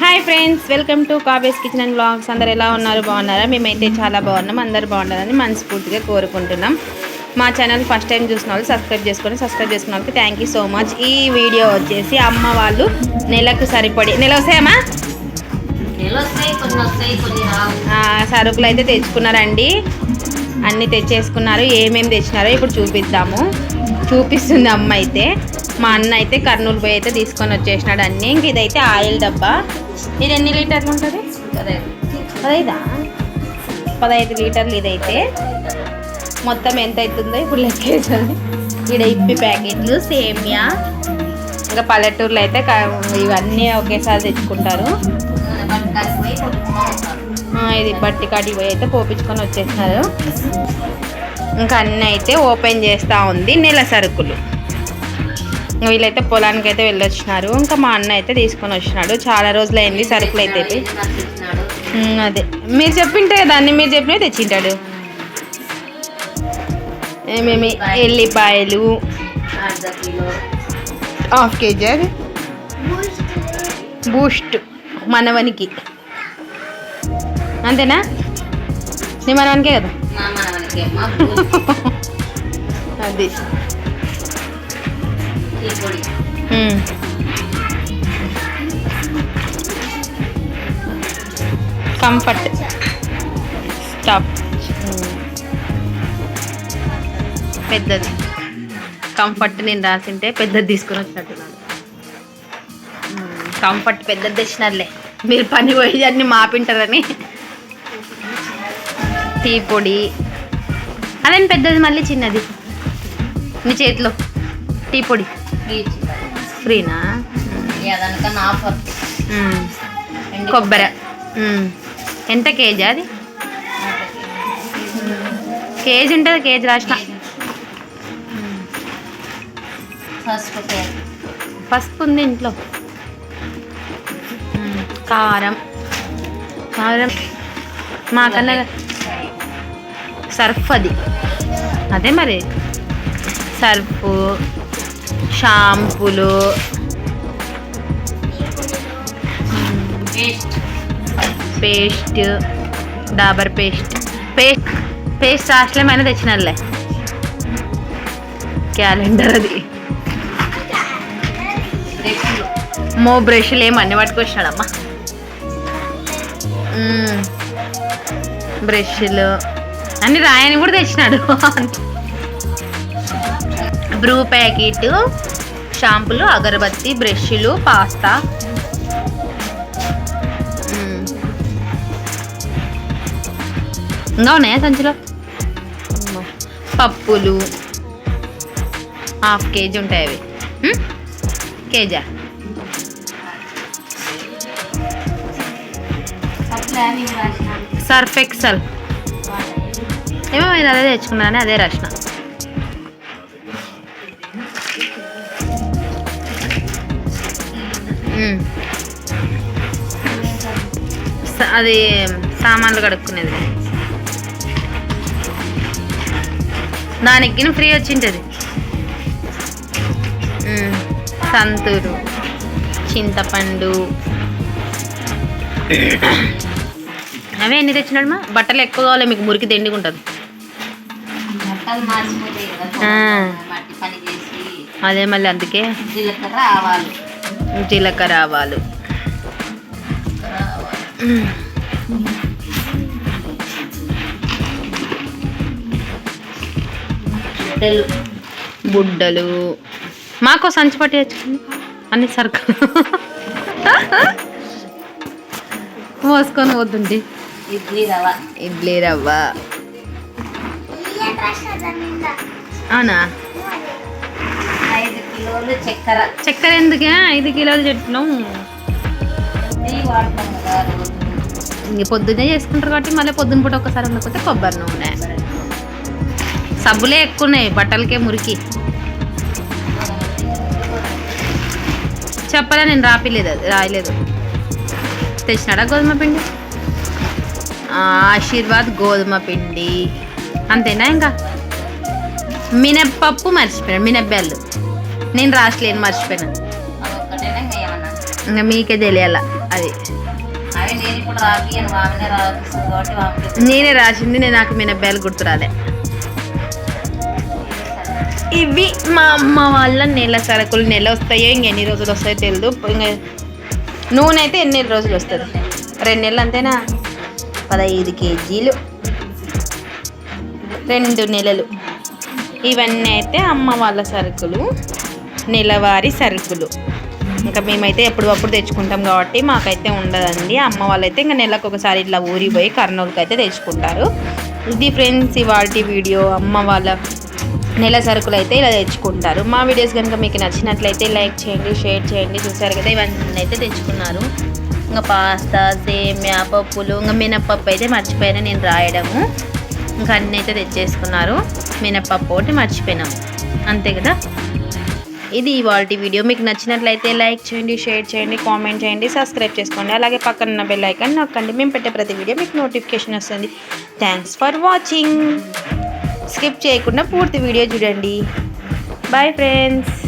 Hi friends welcome to Kavi's kitchen and blogs అందరు ఎలా ఉన్నారు? బాగున్నారా? మేమైతే చాలా బాగున్నాం. అందరు బాగున్నారని మనస్ఫూర్తిగా కోరుకుంటున్నాం. మా ఛానల్ ఫస్ట్ టైం చూసిన వాళ్ళు సబ్స్క్రైబ్ చేసుకొని సబ్స్క్రైబ్ చేసుకున్న వాళ్ళకి థ్యాంక్ యూ సో మచ్ ఈ వీడియో వచ్చేసి అమ్మ వాళ్ళు నెలకు సరిపడి నెల వస్తాయమ్మా? సరుకులు అయితే తెచ్చుకున్నారండి. అన్నీ తెచ్చేసుకున్నారు. ఏమేమి తెచ్చినారో ఇప్పుడు చూపిద్దాము. చూపిస్తుంది అమ్మ అయితే. మా అన్న అయితే కర్నూలు పోయి అయితే తీసుకొని వచ్చేసినాడు అన్నీ. ఇంక ఇదైతే ఆయిల్ డబ్బా. ఇది ఎన్ని లీటర్లు ఉంటుంది? పదైదా పదహైదు లీటర్లు ఇదైతే. మొత్తం ఎంత అవుతుందో ఇప్పుడు లెక్కేసాను ఇక్కడ ఇప్పి ప్యాకెట్లు సేమియా. ఇంకా పల్లెటూరులో అయితే ఇవన్నీ ఒకేసారి తెచ్చుకుంటారు. ఇది బట్టి కాడికి పోయి అయితే పోపించుకొని వచ్చేసినారు. ఇంకా అన్నీ అయితే ఓపెన్ చేస్తూ ఉంది. నెల సరుకులు. వీళ్ళైతే పొలానికి అయితే వెళ్ళొచ్చినారు. ఇంకా మా అన్న అయితే తీసుకొని వచ్చినాడు. చాలా రోజులు అయింది సరుకులు అయితే అదే. మీరు చెప్పింటే దాన్ని మీరు చెప్పినవి తెచ్చింటాడు. ఏమేమి? ఎల్లిపాయలు. హాఫ్ కేజీ అది. బూస్ట్. మనవనికి. అంతేనా? నీ మనవనికే కదా? అది. కంఫర్ట్. స్టాప్. పెద్దది. కంఫర్ట్ నేను రాసింటే పెద్దది తీసుకుని వచ్చినట్టున్నాను కంఫర్ట్ పెద్దది తెచ్చినారులే. మీరు పని పోయి అన్ని మాపింటారని. టీ పొడి. అదేం పెద్దది మళ్ళీ చిన్నది? నీ చేతిలో. టీ పొడి. ఫ్రీనా ఏదనకన్నా ఆఫర్. కొబ్బరి. ఎంత కేజీ అది? కేజీ. ఉంటుంది కేజీ రాసిన. పసుపు పసుపు ఉంది ఇంట్లో. కారం. కారం. మాకన్నా సర్ఫ్ అది. అదే మరి. సర్ఫ్. షాంపూలు. Paste Dabur paste. Paste paste రాసలేమైనా తెచ్చినలే క్యాలెండర్ అది. మో బ్రష్లు ఏమో అన్ని పట్టుకొచ్చినాడమ్మా. మ్మ్. బ్రష్లు. అన్ని రాయని కూడా తెచ్చినాడు. బ్రూ ప్యాకెట్ షాంపులు అగరబత్తి బ్రష్లు పాస్తా. ఇంకా ఉన్నాయా సంచిలో. పప్పులు. హాఫ్ కేజీ ఉంటాయి అవి? కేజా? Surf Excel. ఏమో అదే తెచ్చుకున్నాను అదే రాసిన. అది సామాన్లు కడుక్కునేది. దానికి ఫ్రీ వచ్చింటది. సంతూరు చింతపండు. అవే ఎన్ని తెచ్చినాడు మా బట్టలు ఎక్కువ కావాలి మీకు మురికి చేసి అదే మళ్ళీ అందుకే. జీలకర్ర ఆవాలు. జీలకర్ర ఆవాలు బుడ్డలు. మాకు సంచి పట్టి అన్ని సరుకు మోసుకొని పోతుంటే. ఇడ్లీ రవ్వ. ఇడ్లీ రవ్వ. అవునా? చక్కెర. చక్కెర ఎందుకే? ఐదు కిలోలు రోజు ఇంక పొద్దున్నే చేసుకుంటారు కాబట్టి మళ్ళీ పొద్దున పూట ఒకసారి ఉండకపోతే కొబ్బరి నూనె. సబ్బులే ఎక్కువ ఉన్నాయి బట్టలకే మురికి. చెప్పలే నేను రాపిలేదు అది రాయలేదు. తెచ్చినాడా గోధుమ పిండి? ఆశీర్వాద్ గోధుమ పిండి. అంతేనా ఇంకా? మినప్పప్పు మర్చిపోయాను మినప్పాలు నేను రాసలేను మర్చిపోయాను. ఇంకా మీకే తెలియాల అది. నేనే రాసింది నేను నాకు మినబ్బాయలు గుర్తురాలే ఇవి మా అమ్మ వాళ్ళ నెల సరుకులు నెల వస్తాయో ఇంక ఎన్ని రోజులు వస్తాయో తెలియదు ఇంకా నూనె అయితే ఎన్ని రోజులు వస్తుంది? రెండు నెలలు అంతేనా? పదహైదు కేజీలు. రెండు నెలలు. ఇవన్నీ అయితే అమ్మ వాళ్ళ సరుకులు. నెలవారీ సరుకులు. ఇంకా మేమైతే ఎప్పుడప్పుడు తెచ్చుకుంటాం కాబట్టి మాకైతే ఉండదండి. అమ్మ వాళ్ళైతే ఇంకా నెలకు ఒకసారి ఇట్లా ఊరి పోయి కర్నూలుకి అయితే తెచ్చుకుంటారు. ఇది ఫ్రెండ్స్ ఇవాళ వీడియో. అమ్మ వాళ్ళ నెల సరుకులు అయితే ఇలా తెచ్చుకుంటారు. మా వీడియోస్ కనుక మీకు నచ్చినట్లయితే లైక్ చేయండి షేర్ చేయండి. చూసారు కదా ఇవన్నీ అయితే తెచ్చుకున్నారు. ఇంకా పాస్తా సేమ్యా పప్పులు ఇంకా మినప్పప్పు అయితే మర్చిపోయినా నేను రాయడము. ఇంకా అన్నీ అయితే తెచ్చేసుకున్నారు. మినప్పప్పు ఒకటి మర్చిపోయినాం. అంతే కదా? ఇది ఇవాళ వీడియో. మీకు నచ్చినట్లయితే లైక్ చేయండి షేర్ చేయండి కామెంట్ చేయండి సబ్స్క్రైబ్ చేసుకోండి. అలాగే పక్కన ఉన్న బెల్ ఐకాన్ నొక్కండి. మేము పెట్టే ప్రతి వీడియో మీకు నోటిఫికేషన్ వస్తుంది. థ్యాంక్స్ ఫర్ వాచింగ్ స్కిప్ చేయకుండా పూర్తి వీడియో చూడండి. Bye friends